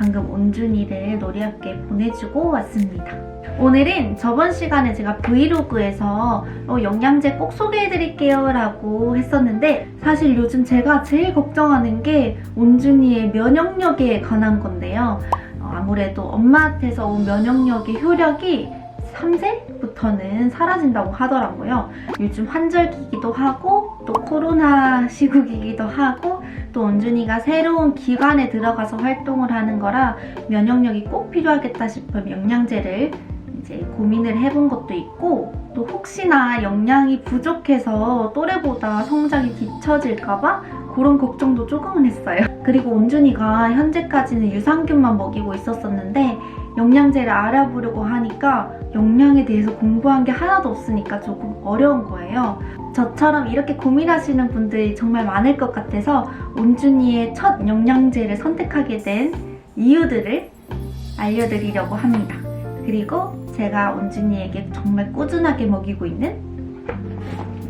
방금 온준이를 놀이학교에 보내주고 왔습니다 오늘은 저번 시간에 제가 브이로그에서 어, 영양제 꼭 소개해드릴게요 라고 했었는데 사실 요즘 제가 제일 걱정하는 게 온준이의 면역력에 관한 건데요 어, 아무래도 엄마한테서 온 면역력의 효력이 3세부터는 사라진다고 하더라고요. 요즘 환절기기도 하고 또 코로나 시국이기도 하고 또 원준이가 새로운 기관에 들어가서 활동을 하는 거라 면역력이 꼭 필요하겠다 싶어 영양제를 이제 고민을 해본 것도 있고 또 혹시나 영양이 부족해서 또래보다 성장이 뒤처질까봐 그런 걱정도 조금은 했어요. 그리고 온준이가 현재까지는 유산균만 먹이고 있었었는데 영양제를 알아보려고 하니까 영양에 대해서 공부한 게 하나도 없으니까 조금 어려운 거예요. 저처럼 이렇게 고민하시는 분들이 정말 많을 것 같아서 온준이의 첫 영양제를 선택하게 된 이유들을 알려드리려고 합니다. 그리고 제가 온준이에게 정말 꾸준하게 먹이고 있는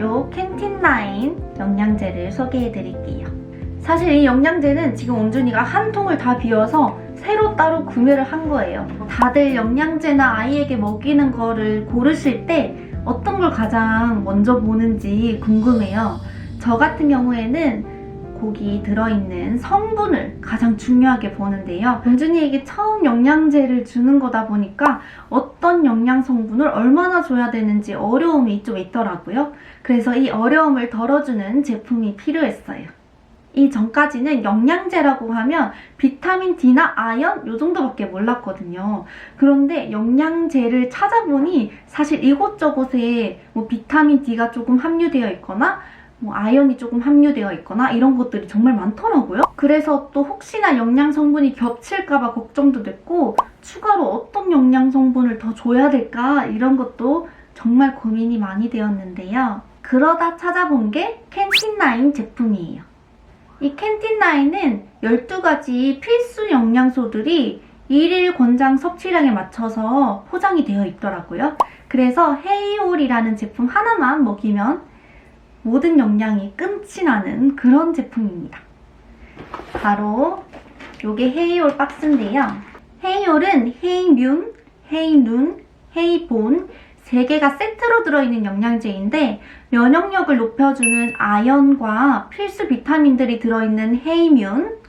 요 캔틴라인 영양제를 소개해 드릴게요. 사실 이 영양제는 지금 온준이가 한 통을 다 비워서 새로 따로 구매를 한 거예요. 다들 영양제나 아이에게 먹이는 거를 고르실 때 어떤 걸 가장 먼저 보는지 궁금해요. 저 같은 경우에는 거기 들어있는 성분을 가장 중요하게 보는데요. 은준이에게 처음 영양제를 주는 거다 보니까 어떤 영양 성분을 얼마나 줘야 되는지 어려움이 좀 있더라고요. 그래서 이 어려움을 덜어주는 제품이 필요했어요. 이 전까지는 영양제라고 하면 비타민 D나 아연 요 정도밖에 몰랐거든요. 그런데 영양제를 찾아보니 사실 이곳저곳에 뭐 비타민 D가 조금 함유되어 있거나 뭐 아연이 조금 함유되어 있거나 이런 것들이 정말 많더라고요. 그래서 또 혹시나 영양 성분이 겹칠까봐 걱정도 됐고 추가로 어떤 영양 성분을 더 줘야 될까 이런 것도 정말 고민이 많이 되었는데요. 그러다 찾아본 게 캔틴라인 제품이에요. 이 캔틴라인은 12가지 필수 영양소들이 일일 권장 섭취량에 맞춰서 포장이 되어 있더라고요. 그래서 헤이올이라는 제품 하나만 먹이면 모든 영양이 끔치 나는 그런 제품입니다. 바로 요게 헤이올 박스인데요. 헤이올은 헤이뮨, 헤이눈, 헤이본 세 개가 세트로 들어있는 영양제인데 면역력을 높여주는 아연과 필수 비타민들이 들어있는 헤이뮨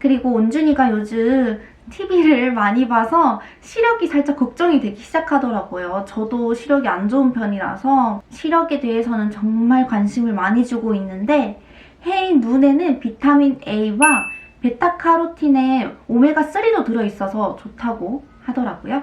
그리고 온준이가 요즘 TV를 많이 봐서 시력이 살짝 걱정이 되기 시작하더라고요. 저도 시력이 안 좋은 편이라서 시력에 대해서는 정말 관심을 많이 주고 있는데 헤이 눈에는 비타민 A와 베타카로틴에 오메가3도 들어있어서 좋다고 하더라고요.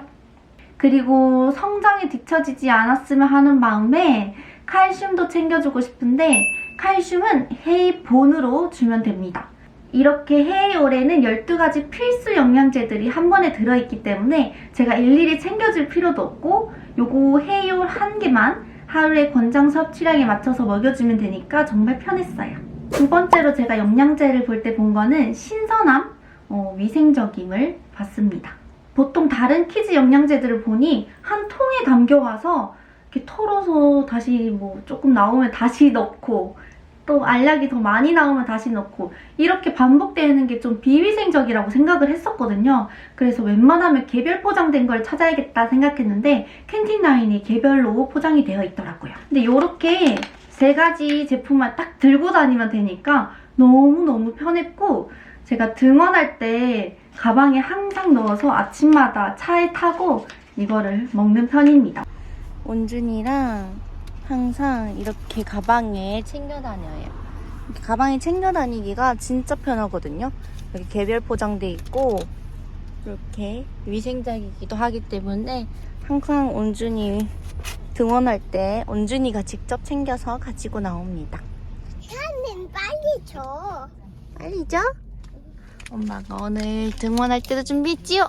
그리고 성장이 뒤처지지 않았으면 하는 마음에 칼슘도 챙겨주고 싶은데 칼슘은 헤이 본으로 주면 됩니다. 이렇게 헤이올에는 12가지 필수 영양제들이 한 번에 들어있기 때문에 제가 일일이 챙겨줄 필요도 없고 요거 헤이올 한 개만 하루에 권장 섭취량에 맞춰서 먹여주면 되니까 정말 편했어요. 두 번째로 제가 영양제를 볼 때 본 거는 신선함, 어, 위생적임을 봤습니다. 보통 다른 키즈 영양제들을 보니 한 통에 담겨와서 이렇게 털어서 다시 뭐 조금 나오면 다시 넣고 또 알약이 더 많이 나오면 다시 넣고 이렇게 반복되는 게 좀 비위생적이라고 생각을 했었거든요. 그래서 웬만하면 개별 포장된 걸 찾아야겠다 생각했는데 캔틴라인이 개별로 포장이 되어 있더라고요. 근데 이렇게 세 가지 제품만 딱 들고 다니면 되니까 너무너무 편했고 제가 등원할 때 가방에 항상 넣어서 아침마다 차에 타고 이거를 먹는 편입니다. 온준이랑 항상 이렇게 가방에 챙겨 다녀요. 이렇게 가방에 챙겨 다니기가 진짜 편하거든요. 여기 개별 포장돼 있고 이렇게 위생적이기도 하기 때문에 항상 온준이 등원할 때 온준이가 직접 챙겨서 가지고 나옵니다. 나는 빨리 줘. 빨리 줘. 엄마가 오늘 등원할 때도 준비했지요?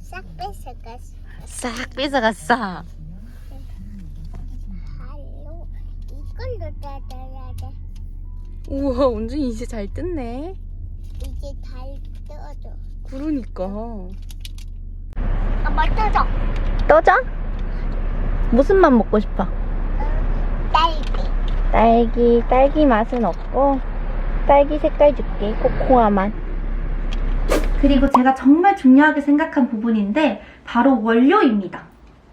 싹 뺏어갔어. 싹 뺏어갔어. 발로 이걸로 닫아야 돼. 우와, 온준이 이제 잘 뜯네. 이제 달 떠줘. 그러니까. 아, 맞춰줘. 떠자? 무슨 맛 먹고 싶어? 딸기. 딸기, 딸기 맛은 없고, 딸기 색깔 줄게, 코코아 맛. 그리고 제가 정말 중요하게 생각한 부분인데, 바로 원료입니다.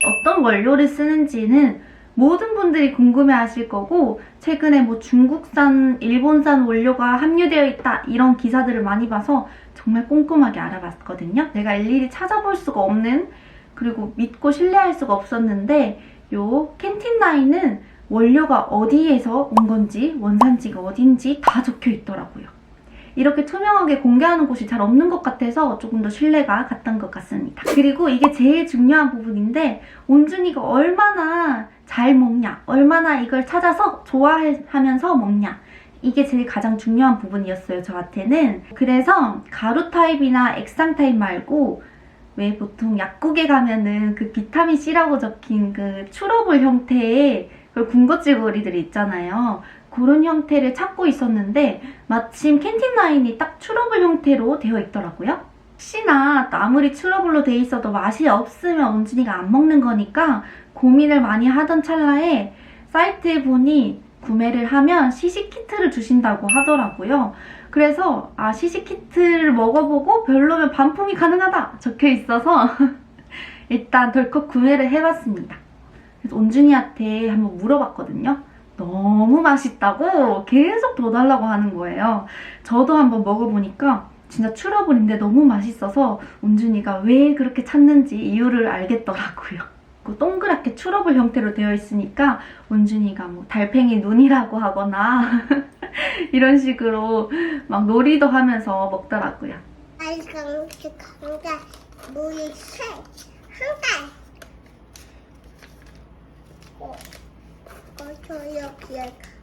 어떤 원료를 쓰는지는 모든 분들이 궁금해 하실 거고, 최근에 뭐 중국산, 일본산 원료가 함유되어 있다, 이런 기사들을 많이 봐서 정말 꼼꼼하게 알아봤거든요. 내가 일일이 찾아볼 수가 없는, 그리고 믿고 신뢰할 수가 없었는데, 요 캔틴 라인은 원료가 어디에서 온 건지, 원산지가 어딘지 다 적혀 있더라고요. 이렇게 투명하게 공개하는 곳이 잘 없는 것 같아서 조금 더 신뢰가 갔던 것 같습니다. 그리고 이게 제일 중요한 부분인데, 온준이가 얼마나 잘 먹냐, 얼마나 이걸 찾아서 좋아하면서 먹냐. 이게 제일 가장 중요한 부분이었어요, 저한테는. 그래서 가루 타입이나 액상 타입 말고, 왜 보통 약국에 가면은 그 비타민 C라고 적힌 그 추러블 형태의 그 군것질거리들이 있잖아요. 그런 형태를 찾고 있었는데 마침 캔틴 라인이 딱 추러블 형태로 되어 있더라고요. 혹시나 또 아무리 추러블로 돼 있어도 맛이 없으면 온준이가 안 먹는 거니까 고민을 많이 하던 찰나에 사이트에 보니 구매를 하면 시식 키트를 주신다고 하더라고요. 그래서 아 시식 키트를 먹어보고 별로면 반품이 가능하다 적혀 있어서 일단 덜컥 구매를 해봤습니다. 그래서 온준이한테 한번 물어봤거든요. 너무 맛있다고 계속 더 달라고 하는 거예요. 저도 한번 먹어보니까 진짜 추러블인데 너무 맛있어서 온준이가 왜 그렇게 찾는지 이유를 알겠더라고요. 그 동그랗게 추러블 형태로 되어 있으니까 온준이가 뭐 달팽이 눈이라고 하거나 이런 식으로 막 놀이도 하면서 먹더라고요. 빨강색 한 달, 물이 색, 한 달.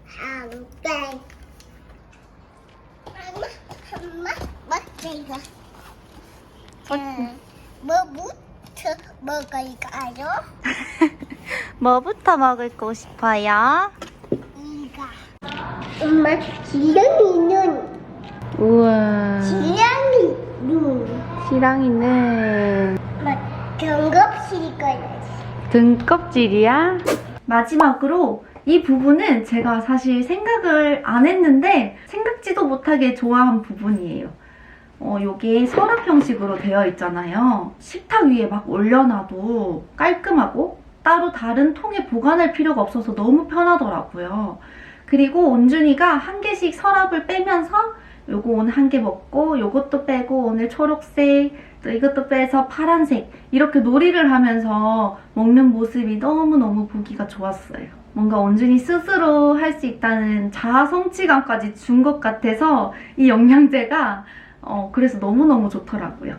한. 엄마, 엄마, 뭐부터 먹을까요? 뭐부터 먹을 거 싶어요? 이가. 엄마, 지렁이는, 우와 지렁이 눈. 시랑이는 엄마, 경급실 거야지. 등껍질이야? 마지막으로 이 부분은 제가 사실 생각을 안 했는데 생각지도 못하게 좋아한 부분이에요. 어, 요게 서랍 형식으로 되어 있잖아요. 식탁 위에 막 올려놔도 깔끔하고 따로 다른 통에 보관할 필요가 없어서 너무 편하더라고요. 그리고 온준이가 한 개씩 서랍을 빼면서 요거 오늘 한 개 먹고 요것도 빼고 오늘 초록색 또 이것도 빼서 파란색 이렇게 놀이를 하면서 먹는 모습이 너무너무 보기가 좋았어요. 뭔가 온준이 스스로 할 수 있다는 자아 성취감까지 준 것 같아서 이 영양제가 어, 그래서 너무너무 좋더라고요.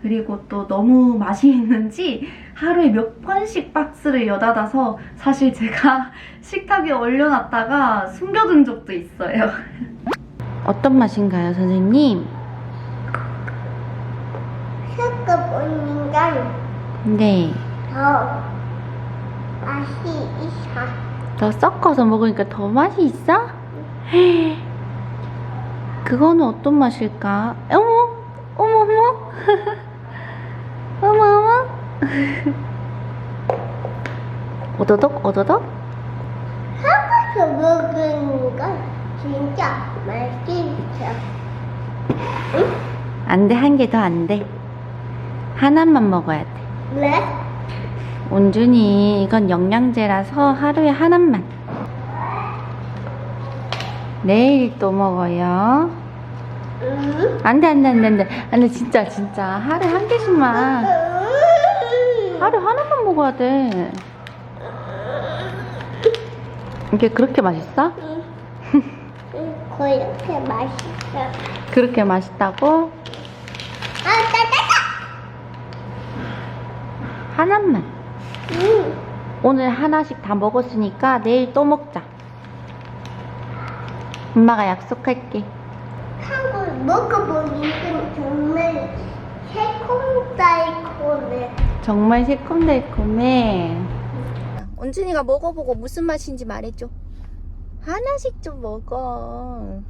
그리고 또 너무 맛있는지 하루에 몇 번씩 박스를 여닫아서 사실 제가 식탁에 얼려놨다가 숨겨둔 적도 있어요. 어떤 맛인가요, 선생님? 섞어보니까 네. 더 맛이 있어. 더 섞어서 먹으니까 더 맛이 있어? 그거는 어떤 맛일까? 어머, 어머, 어머, 어머, 어머. 오도독, 오도독. 섞어서 먹는 건 진짜 맛있어. 안 돼, 한 개 더 안 돼. 하나만 먹어야 돼. 왜? 온준이 이건 영양제라서 하루에 하나만. 내일 또 먹어요. 응? 안 돼, 안 돼, 안 돼, 안 돼. 안 돼, 진짜, 진짜. 하루에 한 개씩만. 하루에 하나만 먹어야 돼. 이게 그렇게 맛있어? 그렇게 맛있어. 그렇게 맛있다고? 아, 따 따 따! 하나만. 응. 오늘 하나씩 다 먹었으니까 내일 또 먹자. 엄마가 약속할게. 한국 먹어보니까 정말 새콤달콤해. 정말 새콤달콤해. 은준이가 먹어보고 무슨 맛인지 말해줘. 하나씩 좀 먹어.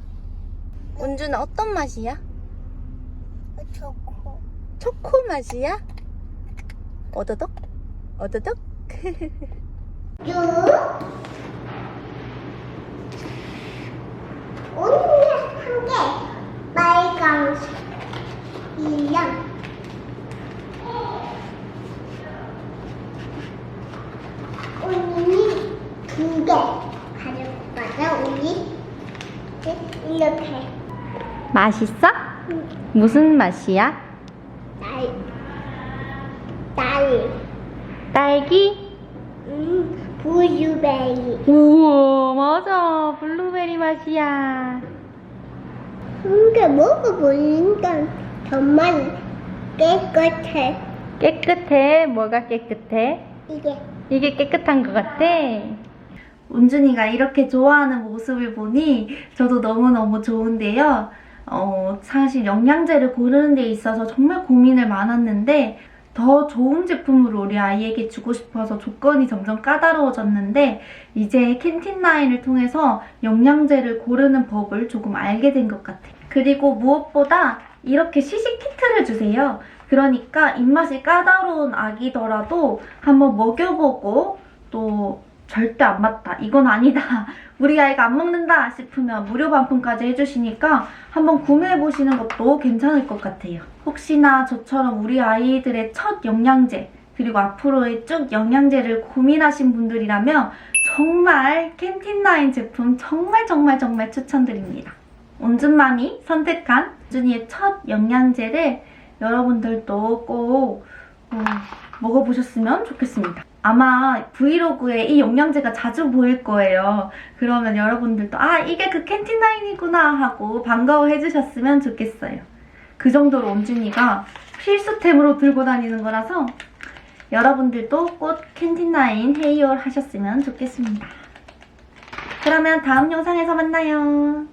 은준아 어떤 맛이야? 초코. 초코 맛이야? 어더덕? 어더덕? 쭉. 오늘 한개 빨강색 이랑 오늘이 두개 가지고 가자 우리 이렇게 맛있어? 무슨 맛이야? 딸 딸. 딸기? 음, 블루베리. 우와 맞아 블루베리 맛이야 근데 먹어보니까 정말 깨끗해. 깨끗해 뭐가 깨끗해? 이게 이게 깨끗한 것 같아 운준이가 이렇게 좋아하는 모습을 보니 저도 너무너무 좋은데요 어, 사실 영양제를 고르는 데 있어서 정말 고민을 많았는데 더 좋은 제품을 우리 아이에게 주고 싶어서 조건이 점점 까다로워졌는데 이제 캔틴라인을 통해서 영양제를 고르는 법을 조금 알게 된 것 같아요. 그리고 무엇보다 이렇게 시식 키트를 주세요. 그러니까 입맛이 까다로운 아기더라도 한번 먹여보고 또 절대 안 맞다. 이건 아니다. 우리 아이가 안 먹는다 싶으면 무료 반품까지 해주시니까 한번 구매해보시는 것도 괜찮을 것 같아요. 혹시나 저처럼 우리 아이들의 첫 영양제, 그리고 앞으로의 쭉 영양제를 고민하신 분들이라면 정말 캔틴라인 제품 정말 정말 정말 추천드립니다. 온준맘이 선택한 준이의 첫 영양제를 여러분들도 꼭 어, 먹어보셨으면 좋겠습니다. 아마 브이로그에 이 영양제가 자주 보일 거예요. 그러면 여러분들도 아 이게 그 캔틴라인이구나 하고 반가워해 주셨으면 좋겠어요. 그 정도로 온준이가 필수템으로 들고 다니는 거라서 여러분들도 꼭 캔틴라인 헤이올 하셨으면 좋겠습니다. 그러면 다음 영상에서 만나요.